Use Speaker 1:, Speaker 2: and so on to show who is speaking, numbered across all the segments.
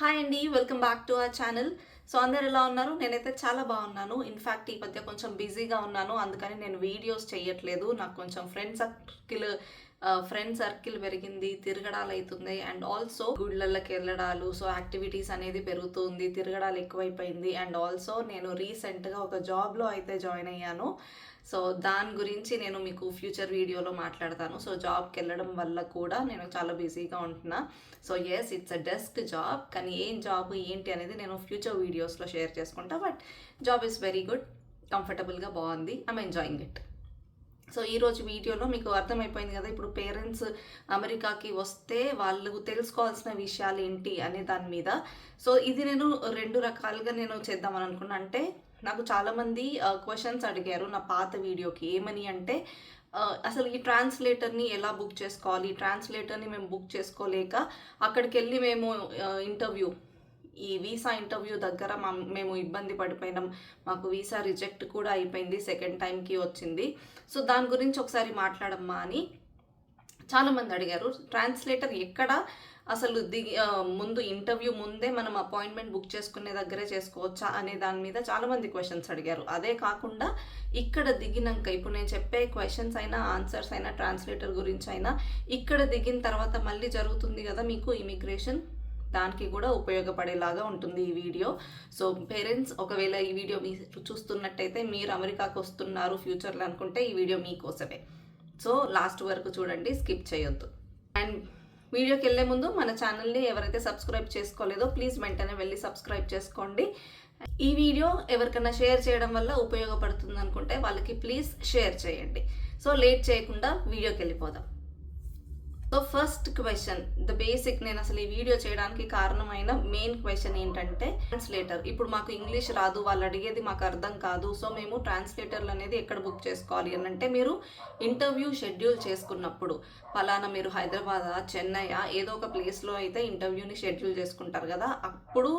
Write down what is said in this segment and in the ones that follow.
Speaker 1: Hi అండి welcome back to our channel so అందరు ఎలా ఉన్నారు? నేనైతే చాలా బాగున్నాను. ఇన్ఫ్యాక్ట్ ఈ మధ్య కొంచెం బిజీగా ఉన్నాను. అందుకని నేను వీడియోస్ చేయట్లేదు నాకు కొంచెం ఫ్రెండ్ సర్కిల్ ఫ్రెండ్ సర్కిల్ పెరిగింది తిరగడాలు అవుతుంది అండ్ ఆల్సో గుళ్ళకి వెళ్ళడాలు సో యాక్టివిటీస్ అనేది పెరుగుతుంది తిరగడాలు ఎక్కువైపోయింది అండ్ ఆల్సో నేను రీసెంట్గా ఒక జాబ్లో అయితే జాయిన్ అయ్యాను. సో దాని గురించి నేను మీకు ఫ్యూచర్ వీడియోలో మాట్లాడతాను. సో జాబ్కి వెళ్ళడం వల్ల కూడా నేను చాలా బిజీగా ఉంటున్నా. So yes it's a desk job కానీ ఏం జాబ్ ఏంటి అనేది నేను ఫ్యూచర్ వీడియోస్లో షేర్ చేసుకుంటా. But job is very good కంఫర్టబుల్గా బాగుంది. ఐమ్ ఎంజాయింగ్ ఇట్ సో ఈరోజు వీడియోలో మీకు అర్థమైపోయింది కదా ఇప్పుడు పేరెంట్స్ అమెరికాకి వస్తే వాళ్ళు తెలుసుకోవాల్సిన విషయాలు ఏంటి అనే దాని మీద. సో ఇది నేను రెండు రకాలుగా నేను చేద్దామని అనుకున్నా. అంటే నాకు చాలామంది క్వశ్చన్స్ అడిగారు నా పాత వీడియోకి. ఏమని అంటే అసలు ఈ ట్రాన్స్లేటర్ని ఎలా బుక్ చేసుకోవాలి? ఈ ట్రాన్స్లేటర్ని మేము బుక్ చేసుకోలేక అక్కడికి వెళ్ళి మేము ఇంటర్వ్యూ ఈ వీసా ఇంటర్వ్యూ దగ్గర మా మేము ఇబ్బంది పడిపోయినాం. మాకు వీసా రిజెక్ట్ కూడా అయిపోయింది సెకండ్ టైంకి వచ్చింది. సో దాని గురించి ఒకసారి మాట్లాడమ్మా అని చాలామంది అడిగారు. ట్రాన్స్లేటర్ ఎక్కడ? అసలు దిగి ముందు ఇంటర్వ్యూ ముందే మనం అపాయింట్మెంట్ బుక్ చేసుకునే దగ్గరే చేసుకోవచ్చా అనే దాని మీద చాలామంది క్వశ్చన్స్ అడిగారు. అదే కాకుండా ఇక్కడ దిగినాక ఇప్పుడు నేను చెప్పే క్వశ్చన్స్ అయినా ఆన్సర్స్ అయినా ట్రాన్స్లేటర్ గురించి అయినా ఇక్కడ దిగిన తర్వాత మళ్ళీ జరుగుతుంది కదా మీకు ఇమిగ్రేషన్? దానికి కూడా ఉపయోగపడేలాగా ఉంటుంది ఈ వీడియో. సో పేరెంట్స్ ఒకవేళ ఈ వీడియో మీరు చూస్తున్నట్టయితే మీరు అమెరికాకు వస్తున్నారు ఫ్యూచర్లో అనుకుంటే ఈ వీడియో మీకోసమే. సో లాస్ట్ వరకు చూడండి స్కిప్ చేయొద్దు. అండ్ వీడియోకి వెళ్ళే ముందు మన ఛానల్ని ఎవరైతే సబ్స్క్రైబ్ చేసుకోలేదో ప్లీజ్ వెంటనే వెళ్ళి సబ్స్క్రైబ్ చేసుకోండి. ఈ వీడియో ఎవరికైనా షేర్ చేయడం వల్ల ఉపయోగపడుతుంది అనుకుంటే వాళ్ళకి ప్లీజ్ షేర్ చేయండి. సో లేట్ చేయకుండా వీడియోకి వెళ్ళిపోదాం. So first question the basic నేను అసలు ఈ వీడియో చేయడానికి కారణమైన మెయిన్ క్వశ్చన్ ఏంటంటే ట్రాన్స్లేటర్ ఇప్పుడు మాకు ఇంగ్లీష్ రాదు వాళ్ళు అడిగేది మాకు అర్థం కాదు. సో మేము ట్రాన్స్లేటర్లు అనేది ఎక్కడ బుక్ చేసుకోవాలి అని అంటే మీరు ఇంటర్వ్యూ షెడ్యూల్ చేసుకున్నప్పుడు ఫలానా మీరు హైదరాబాద్ చెన్నై ఏదో ఒక ప్లేస్లో అయితే ఇంటర్వ్యూని షెడ్యూల్ చేసుకుంటారు కదా అప్పుడు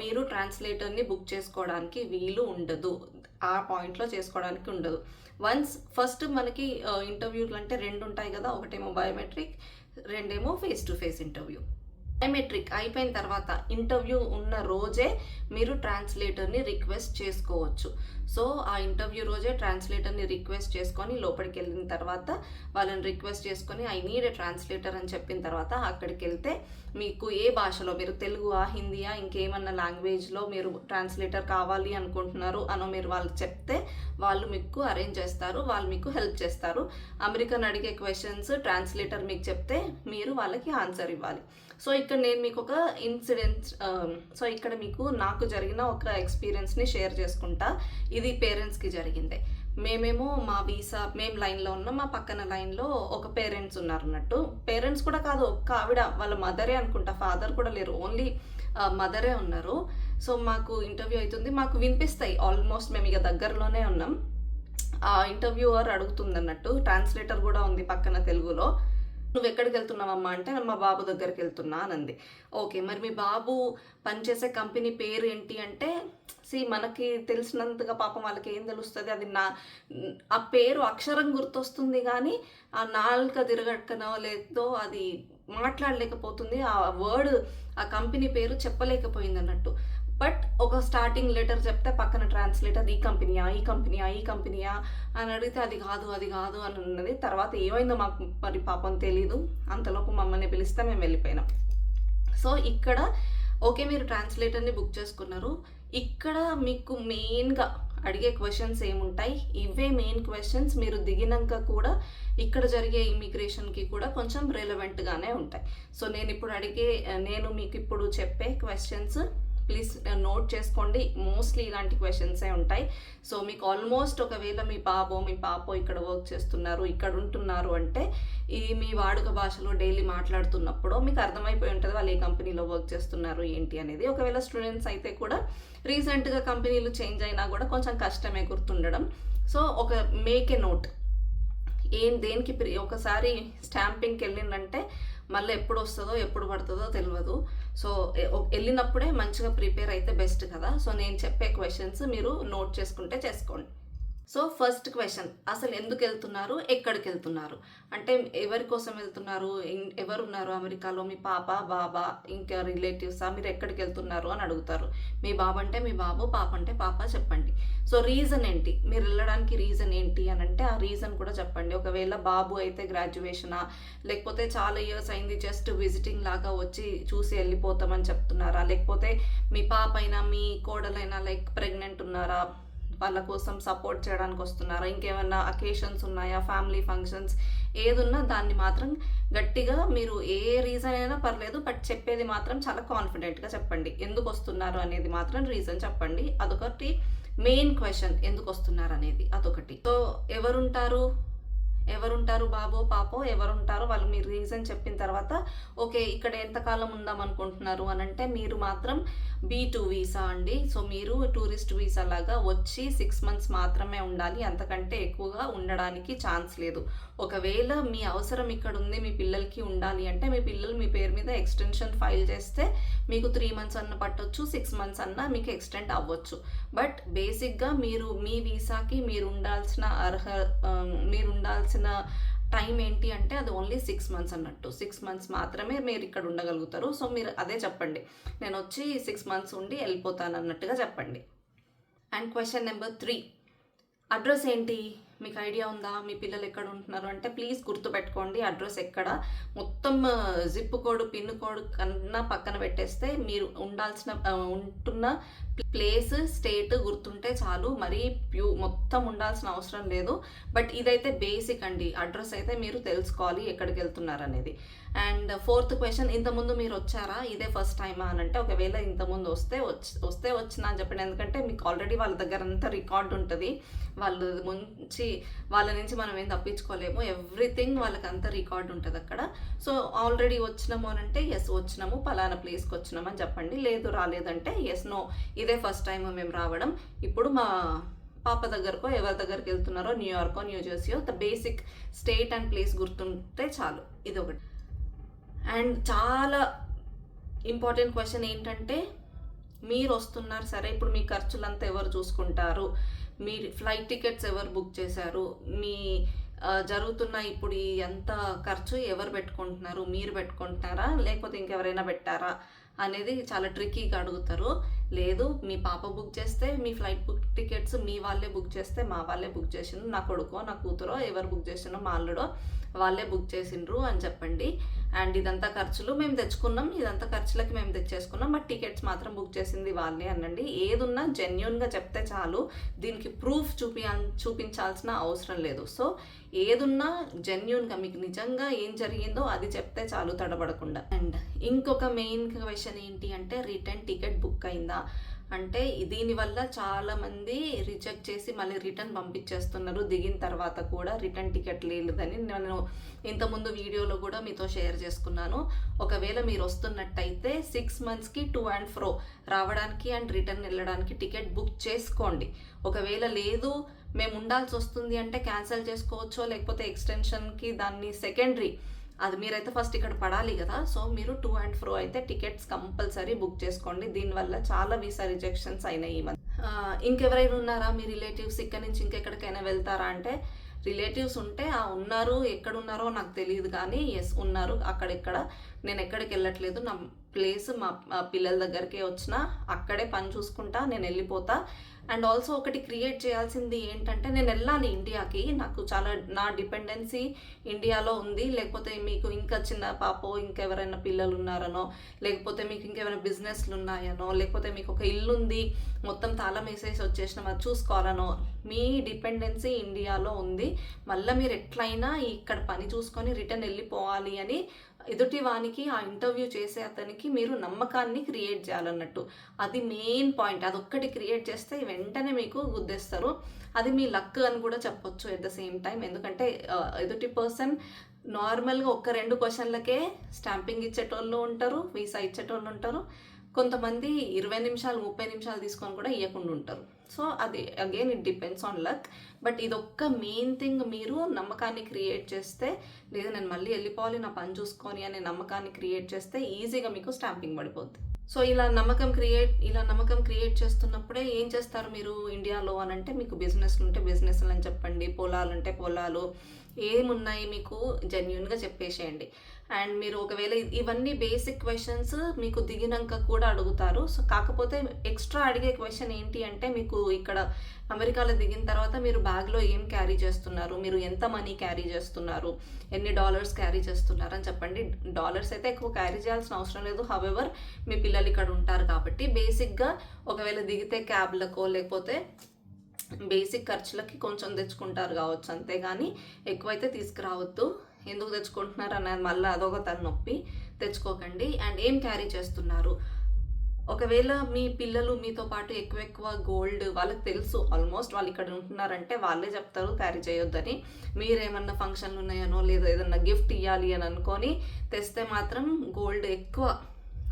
Speaker 1: మీరు ట్రాన్స్లేటర్ని బుక్ చేసుకోవడానికి వీలు ఉండదు. ఆ పాయింట్లో చేసుకోవడానికి ఉండదు. వన్స్ ఫస్ట్ మనకి ఇంటర్వ్యూలు అంటే రెండు ఉంటాయి కదా ఒకటేమో biometric రెండేమో face to face interview biometric అయిపోయిన తర్వాత ఇంటర్వ్యూ ఉన్న రోజే మీరు ట్రాన్స్లేటర్ని రిక్వెస్ట్ చేసుకోవచ్చు. సో ఆ ఇంటర్వ్యూ రోజే ట్రాన్స్లేటర్ని రిక్వెస్ట్ చేసుకొని లోపలికి వెళ్ళిన తర్వాత వాళ్ళని రిక్వెస్ట్ చేసుకొని ఐ నీడ్ ఎ ట్రాన్స్లేటర్ అని చెప్పిన తర్వాత అక్కడికి వెళ్తే మీకు ఏ భాషలో మీరు తెలుగువా హిందీయా ఇంకేమన్నా లాంగ్వేజ్లో మీరు ట్రాన్స్లేటర్ కావాలి అనుకుంటున్నారు అనో మీరు వాళ్ళు చెప్తే వాళ్ళు మీకు అరేంజ్ చేస్తారు వాళ్ళు మీకు హెల్ప్ చేస్తారు. అమెరికన్ అడిగే క్వశ్చన్స్ ట్రాన్స్లేటర్ మీకు చెప్తే మీరు వాళ్ళకి ఆన్సర్ ఇవ్వాలి. సో ఇక్కడ నేను మీకు ఒక ఇన్సిడెంట్ సో um, ఇక్కడ మీకు నాకు జరిగిన ఒక ఎక్స్పీరియన్స్ని షేర్ చేసుకుంటా. ఇది పేరెంట్స్కి జరిగిందే. మేమేమో మా వీసా మేము లైన్లో ఉన్నాం మా పక్కన లైన్లో ఒక పేరెంట్స్ ఉన్నారు అన్నట్టు. పేరెంట్స్ కూడా కాదు ఒక్క ఆవిడ వాళ్ళ మదరే అనుకుంటా. ఫాదర్ కూడా లేరు ఓన్లీ మదరే ఉన్నారు. సో మాకు ఇంటర్వ్యూ అవుతుంది మాకు వినిపిస్తాయి ఆల్మోస్ట్ మేము ఇక దగ్గరలోనే ఉన్నాం. ఆ ఇంటర్వ్యూవర్ అడుగుతుంది అన్నట్టు. ట్రాన్స్లేటర్ కూడా ఉంది పక్కన తెలుగులో. నువ్వు ఎక్కడికి వెళ్తున్నావమ్మా అంటే మా బాబు దగ్గరికి వెళ్తున్నా అనంది. ఓకే మరి మీ బాబు పనిచేసే కంపెనీ పేరు ఏంటి అంటే సి మనకి తెలిసినంతగా పాపం వాళ్ళకి ఏం తెలుస్తుంది అది నా ఆ పేరు అక్షరం గుర్తొస్తుంది కానీ ఆ నాలుక తిరగక్కనో లేదో అది మాట్లాడలేకపోతుంది ఆ వర్డ్ ఆ కంపెనీ పేరు చెప్పలేకపోయింది అన్నట్టు బట్ ఒక స్టార్టింగ్ లెటర్ చెప్తే పక్కన ట్రాన్స్లేటర్ ఈ కంపెనీయా ఈ కంపెనీయా ఈ కంపెనీయా? అని అడిగితే అది కాదు అది కాదు అని ఉన్నది తర్వాత ఏమైందో మాకు మరి పాపం తెలీదు. అంతలోపు మమ్మల్ని పిలిస్తే మేము వెళ్ళిపోయినాం. సో ఇక్కడ ఓకే మీరు ట్రాన్స్లేటర్ని బుక్ చేసుకున్నారు. ఇక్కడ మీకు మెయిన్గా అడిగే క్వశ్చన్స్ ఏముంటాయి? ఇవే మెయిన్ క్వశ్చన్స్ మీరు దిగినాక కూడా ఇక్కడ జరిగే ఇమిగ్రేషన్కి కూడా కొంచెం రెలవెంట్గానే ఉంటాయి. సో నేను ఇప్పుడు అడిగే నేను మీకు ఇప్పుడు చెప్పే క్వశ్చన్స్ ప్లీజ్ uh, నోట్ చేసుకోండి. మోస్ట్లీ ఇలాంటి క్వశ్చన్సే ఉంటాయి. సో మీకు ఆల్మోస్ట్ ఒకవేళ మీ బాబో మీ పాపో ఇక్కడ వర్క్ చేస్తున్నారు ఇక్కడ ఉంటున్నారు అంటే ఇది మీ వాడుక భాషలో డైలీ మాట్లాడుతున్నప్పుడు మీకు అర్థమైపోయి ఉంటుంది వాళ్ళు ఏ కంపెనీలో వర్క్ చేస్తున్నారు ఏంటి అనేది. ఒకవేళ స్టూడెంట్స్ అయితే కూడా రీసెంట్గా కంపెనీలు చేంజ్ అయినా కూడా కొంచెం కష్టమే గుర్తుండడం. సో ఒక మేక్ ఏ నోట్ ఏం దేనికి ప్రి ఒకసారి స్టాంపింగ్కి వెళ్ళిందంటే మళ్ళీ ఎప్పుడు వస్తుందో ఎప్పుడు పడుతుందో తెలియదు సో వెళ్ళినప్పుడే మంచిగా ప్రిపేర్ అయితే బెస్ట్ కదా. సో నేను చెప్పే క్వశ్చన్స్ మీరు నోట్ చేసుకుంటే చేసుకోండి. సో ఫస్ట్ క్వశ్చన్ అసలు ఎందుకు వెళ్తున్నారు? ఎక్కడికి వెళ్తున్నారు అంటే ఎవరి కోసం వెళ్తున్నారు? ఎవరు ఉన్నారు అమెరికాలో? మీ పాప బాబా ఇంకా రిలేటివ్సా మీరు ఎక్కడికి వెళ్తున్నారు అని అడుగుతారు. మీ బాబు అంటే మీ బాబు పాప అంటే పాప చెప్పండి. సో రీజన్ ఏంటి? మీరు వెళ్ళడానికి రీజన్ ఏంటి అని అంటే ఆ రీజన్ కూడా చెప్పండి. ఒకవేళ బాబు అయితే గ్రాడ్యుయేషనా లేకపోతే చాలా ఇయర్స్ అయింది జస్ట్ విజిటింగ్ లాగా వచ్చి చూసి వెళ్ళిపోతామని చెప్తున్నారా? లేకపోతే మీ పాప అయినా మీ కోడలైనా లైక్ ప్రెగ్నెంట్ ఉన్నారా? వాళ్ళ కోసం సపోర్ట్ చేయడానికి వస్తున్నారా? ఇంకేమైనా అకేషన్స్ ఉన్నాయా? ఫ్యామిలీ ఫంక్షన్స్ ఏదున్నా దాన్ని మాత్రం గట్టిగా మీరు ఏ రీజన్ అయినా పర్లేదు బట్ చెప్పేది మాత్రం చాలా కాన్ఫిడెంట్గా చెప్పండి. ఎందుకు వస్తున్నారు అనేది మాత్రం రీజన్ చెప్పండి. అదొకటి మెయిన్ క్వశ్చన్ ఎందుకు వస్తున్నారు అనేది అదొకటి. సో ఎవరుంటారు? ఎవరుంటారు బాబో పాపో ఎవరుంటారో వాళ్ళు మీరు రీజన్ చెప్పిన తర్వాత ఓకే ఇక్కడ ఎంతకాలం ఉందాం అనుకుంటున్నారు అని అంటే మీరు మాత్రం బీ టూ వీసా అండి. సో మీరు టూరిస్ట్ వీసా లాగా వచ్చి సిక్స్ మంత్స్ మాత్రమే ఉండాలి. అంతకంటే ఎక్కువగా ఉండడానికి ఛాన్స్ లేదు. ఒకవేళ మీ అవసరం ఇక్కడ ఉంది మీ పిల్లలకి ఉండాలి అంటే మీ పిల్లలు మీ పేరు మీద ఎక్స్టెన్షన్ ఫైల్ చేస్తే మీకు త్రీ మంత్స్ అన్న పట్టొచ్చు సిక్స్ మంత్స్ అన్న మీకు ఎక్స్టెండ్ అవ్వచ్చు. బట్ బేసిక్గా మీరు మీ వీసాకి మీరు ఉండాల్సిన అర్హ మీరు ఉండాల్సిన టైం ఏంటి అంటే అది ఓన్లీ సిక్స్ మంత్స్ అన్నట్టు. సిక్స్ మంత్స్ మాత్రమే మీరు ఇక్కడ ఉండగలుగుతారు. సో మీరు అదే చెప్పండి. నేను వచ్చి సిక్స్ మంత్స్ ఉండి వెళ్ళిపోతాను అన్నట్టుగా చెప్పండి. And question number three. Address ఏంటి? మీకు ఐడియా ఉందా? మీ పిల్లలు ఎక్కడ ఉంటున్నారు? అంటే ప్లీజ్ గుర్తుపెట్టుకోండి అడ్రస్ ఎక్కడ? మొత్తం జిప్ కోడ్ పిన్ కోడ్ కన్నా పక్కన పెట్టేస్తే మీరు ఉండాల్సిన ఉంటున్న ప్లేస్ స్టేట్ గుర్తుంటే చాలు. మరీ ప్యూ మొత్తం ఉండాల్సిన అవసరం లేదు. బట్ ఇదైతే బేసిక్ అండి. అడ్రస్ అయితే మీరు తెలుసుకోవాలి ఎక్కడికి వెళ్తున్నారు అనేది అండ్ ఫోర్త్ క్వశ్చన్ ఇంతకుముందు మీరు వచ్చారా? ఇదే ఫస్ట్ టైమా అని అంటే ఒకవేళ ఇంతకుముందు వస్తే వచ్చి వస్తే వచ్చినా అని చెప్పండి. ఎందుకంటే మీకు ఆల్రెడీ వాళ్ళ దగ్గర అంతా రికార్డ్ ఉంటుంది. వాళ్ళు ముంచి వాళ్ళ నుంచి మనం ఏం తప్పించుకోలేము. ఎవ్రీథింగ్ వాళ్ళకి అంత రికార్డ్ ఉంటుంది అక్కడ. సో ఆల్రెడీ వచ్చినాము అని అంటే ఎస్ వచ్చినాము. పలానా ప్లేస్కి వచ్చినాము అని చెప్పండి. లేదు రాలేదంటే ఎస్ నో ఇది ఫస్ట్ టైం మేము రావడం. ఇప్పుడు మా పాప దగ్గరకో ఎవరి దగ్గరికి వెళ్తున్నారో న్యూయార్కో న్యూజెర్సీయో the basic state and place గుర్తుంటే చాలు. ఇది ఒకటి. అండ్ చాలా ఇంపార్టెంట్ క్వశ్చన్ ఏంటంటే మీరు వస్తున్నారు సరే ఇప్పుడు మీ ఖర్చులంతా ఎవరు చూసుకుంటారు? మీ ఫ్లైట్ టికెట్స్ ఎవరు బుక్ చేశారు? మీ జరుగుతున్న ఇప్పుడు ఈ ఎంత ఖర్చు ఎవరు పెట్టుకుంటున్నారు? మీరు పెట్టుకుంటున్నారా? లేకపోతే ఇంకెవరైనా పెట్టారా? అనేది చాలా ట్రిక్కీగా అడుగుతారు. లేదు మీ పాప బుక్ చేస్తే మీ ఫ్లైట్ బుక్ టికెట్స్ మీ వాళ్ళే బుక్ చేస్తే మా వాళ్ళే బుక్ చేసిండ్రు. నా కొడుకో నా కూతురో ఎవరు బుక్ చేసినో మా అల్లుడో వాళ్ళే బుక్ చేసిండ్రు అని చెప్పండి. అండ్ ఇదంతా ఖర్చులు మేము తెచ్చుకున్నాం. ఇదంతా ఖర్చులకి మేము తెచ్చేసుకున్నాం. బట్ టికెట్స్ మాత్రం బుక్ చేసింది వాళ్ళే అనండి. ఏదున్నా జెన్యున్గా చెప్తే చాలు. దీనికి ప్రూఫ్ చూపి చూపించాల్సిన అవసరం లేదు. సో ఏదున్నా జెన్యున్గా మీకు నిజంగా ఏం జరిగిందో అది చెప్తే చాలు తడబడకుండా. అండ్ ఇంకొక మెయిన్ క్వశ్చన్ ఏంటి అంటే రిటర్న్ టికెట్ బుక్ అయిందా? అంటే దీనివల్ల చాలా మంది రిజెక్ట్ చేసి మళ్ళీ రిటర్న్ పంపించేస్తున్నారు. దిగిన తర్వాత కూడా రిటర్న్ టికెట్ లేదని నేను ఇంతకుముందు వీడియోలో కూడా మీతో షేర్ చేసుకున్నాను. ఒకవేళ మీరు వస్తున్నట్టయితే సిక్స్ మంత్స్కి టూ అండ్ ఫ్రో రావడానికి అండ్ రిటర్న్ వెళ్ళడానికి టికెట్ బుక్ చేసుకోండి. ఒకవేళ లేదు మేము ఉండాల్సి వస్తుంది అంటే క్యాన్సిల్ చేసుకోవచ్చో లేకపోతే ఎక్స్టెన్షన్కి దాన్ని సెకండరీ అది మీరైతే ఫస్ట్ ఇక్కడ పడాలి కదా. సో మీరు టూ అండ్ ఫ్రో అయితే టికెట్స్ కంపల్సరీ బుక్ చేసుకోండి. దీనివల్ల చాలా వీసా రిజెక్షన్స్ అయినాయి ఈ ఇంకెవరైనా ఉన్నారా? మీ రిలేటివ్స్ ఇక్కడ నుంచి ఇంకెక్కడికైనా వెళ్తారా అంటే రిలేటివ్స్ ఉంటే ఆ ఉన్నారు ఎక్కడ ఉన్నారో నాకు తెలియదు కానీ ఎస్ ఉన్నారు అక్కడెక్కడ నేను ఎక్కడికి వెళ్ళట్లేదు నా ప్లేస్ మా పిల్లల దగ్గరికే వచ్చిన అక్కడే పని చూసుకుంటా నేను వెళ్ళిపోతా అండ్ ఆల్సో ఒకటి క్రియేట్ చేయాల్సింది ఏంటంటే నేను వెళ్ళాలి ఇండియాకి. నాకు చాలా నా డిపెండెన్సీ ఇండియాలో ఉంది. లేకపోతే మీకు ఇంకా చిన్న పాపో ఇంకెవరైనా పిల్లలు ఉన్నారనో లేకపోతే మీకు ఇంకెవరైనా బిజినెస్లు ఉన్నాయనో లేకపోతే మీకు ఒక ఇల్లు ఉంది మొత్తం తాళం వేసేసి వచ్చేసిన అది చూసుకోవాలనో మీ డిపెండెన్సీ ఇండియాలో ఉంది. మళ్ళీ మీరు ఎట్లయినా ఇక్కడ పని చూసుకొని రిటర్న్ వెళ్ళిపోవాలి అని ఎదుటి వానికి ఆ ఇంటర్వ్యూ చేసే అతనికి మీరు నమ్మకాన్ని క్రియేట్ చేయాలన్నట్టు. అది మెయిన్ పాయింట్. అదొక్కటి క్రియేట్ చేస్తే వెంటనే మీకు గుద్దేస్తారు. అది మీ లక్ అని కూడా చెప్పొచ్చు ఎట్ ద సేమ్ టైం ఎందుకంటే ఎదుటి పర్సన్ నార్మల్గా ఒక్క రెండు క్వశ్చన్లకే స్టాంపింగ్ ఇచ్చేటోళ్ళు ఉంటారు వీసా ఇచ్చేటోళ్ళు ఉంటారు. కొంతమంది ఇరవై నిమిషాలు ముప్పై నిమిషాలు తీసుకొని కూడా ఇవ్వకుండా ఉంటారు. సో అది again it depends on luck but ఇదొక్క main thing మీరు నమ్మకాన్ని క్రియేట్ చేస్తే లేదా నేను మళ్ళీ వెళ్ళిపోవాలి నా పని చూసుకొని అనే నమ్మకాన్ని క్రియేట్ చేస్తే ఈజీగా మీకు స్టాంపింగ్ పడిపోద్ది. సో ఇలా నమ్మకం క్రియేట్ ఇలా నమ్మకం క్రియేట్ చేస్తున్నప్పుడే ఏం చేస్తారు మీరు ఇండియాలో అని అంటే మీకు బిజినెస్లు ఉంటే బిజినెస్లు అని చెప్పండి పొలాలు ఉంటే పొలాలు ఏమున్నాయి మీకు జెన్యున్గా చెప్పేసేయండి. అండ్ మీరు ఒకవేళ ఇవన్నీ బేసిక్ క్వశ్చన్స్ మీకు దిగినాక కూడా అడుగుతారు. సో కాకపోతే ఎక్స్ట్రా అడిగే క్వశ్చన్ ఏంటి అంటే మీకు ఇక్కడ అమెరికాలో దిగిన తర్వాత మీరు బ్యాగ్లో ఏం క్యారీ చేస్తున్నారు? మీరు ఎంత మనీ క్యారీ చేస్తున్నారు? ఎన్ని డాలర్స్ క్యారీ చేస్తున్నారు అని చెప్పండి. డాలర్స్ అయితే ఎక్కువ క్యారీ చేయాల్సిన అవసరం లేదు. హవెవర్ మీ పిల్లలు ఇక్కడ ఉంటారు కాబట్టి బేసిక్గా ఒకవేళ దిగితే క్యాబ్లకో లేకపోతే బేసిక్ ఖర్చులకి కొంచెం తెచ్చుకుంటారు కావచ్చు అంతేగాని ఎక్కువైతే తీసుకురావద్దు. ఎందుకు తెచ్చుకుంటున్నారు అనేది మళ్ళీ అదొక తలనొప్పి. తెచ్చుకోకండి. అండ్ ఏం క్యారీ చేస్తున్నారు? ఒకవేళ మీ పిల్లలు మీతో పాటు ఎక్కువ ఎక్కువ గోల్డ్ వాళ్ళకి తెలుసు ఆల్మోస్ట్ వాళ్ళు ఇక్కడ ఉంటున్నారంటే వాళ్ళే చెప్తారు క్యారీ చేయొద్దని. మీరేమన్నా ఫంక్షన్లు ఉన్నాయనో లేదా ఏదన్నా గిఫ్ట్ ఇవ్వాలి అని అనుకొని తెస్తే మాత్రం గోల్డ్ ఎక్కువ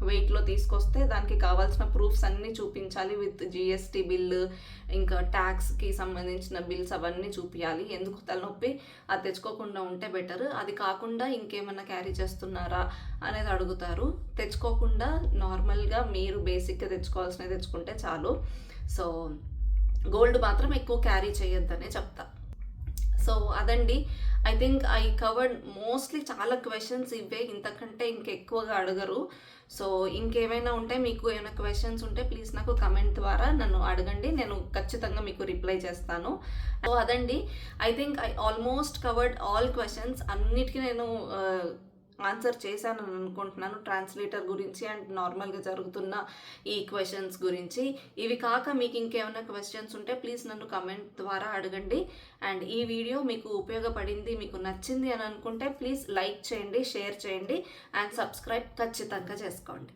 Speaker 1: వెయిట్లో తీసుకొస్తే దానికి కావాల్సిన ప్రూఫ్స్ అన్నీ చూపించాలి విత్ జిఎస్టీ బిల్ ఇంకా ట్యాక్స్కి సంబంధించిన బిల్స్ అవన్నీ చూపించాలి ఎందుకు తలనొప్పి? అది తెచ్చుకోకుండా ఉంటే బెటర్. అది కాకుండా ఇంకేమన్నా క్యారీ చేస్తున్నారా అనేది అడుగుతారు. తెచ్చుకోకుండా నార్మల్గా మీరు బేసిక్గా తెచ్చుకోవాల్సినవి తెచ్చుకుంటే చాలు. సో గోల్డ్ మాత్రం ఎక్కువ క్యారీ చేయొద్దనే చెప్తా. సో అదండి. I think I covered mostly చాలా క్వశ్చన్స్ ఇవే. ఇంతకంటే ఇంకెక్కువగా అడగరు. సో ఇంకేమైనా ఉంటే మీకు ఏమైనా క్వశ్చన్స్ ఉంటే ప్లీజ్ నాకు కమెంట్ ద్వారా నన్ను అడగండి. నేను ఖచ్చితంగా మీకు రిప్లై చేస్తాను. సో అదండి. I think I almost covered all questions అన్నిటికీ నేను ఆన్సర్ చేశాను అని అనుకుంటున్నాను. ట్రాన్స్లేటర్ గురించి అండ్ నార్మల్గా జరుగుతున్న ఈ క్వశ్చన్స్ గురించి. ఇవి కాక మీకు ఇంకేమైనా క్వశ్చన్స్ ఉంటే ప్లీజ్ నన్ను కమెంట్ ద్వారా అడగండి. అండ్ ఈ వీడియో మీకు ఉపయోగపడింది మీకు నచ్చింది అని అనుకుంటే ప్లీజ్ లైక్ చేయండి షేర్ చేయండి అండ్ సబ్స్క్రైబ్ ఖచ్చితంగా చేసుకోండి.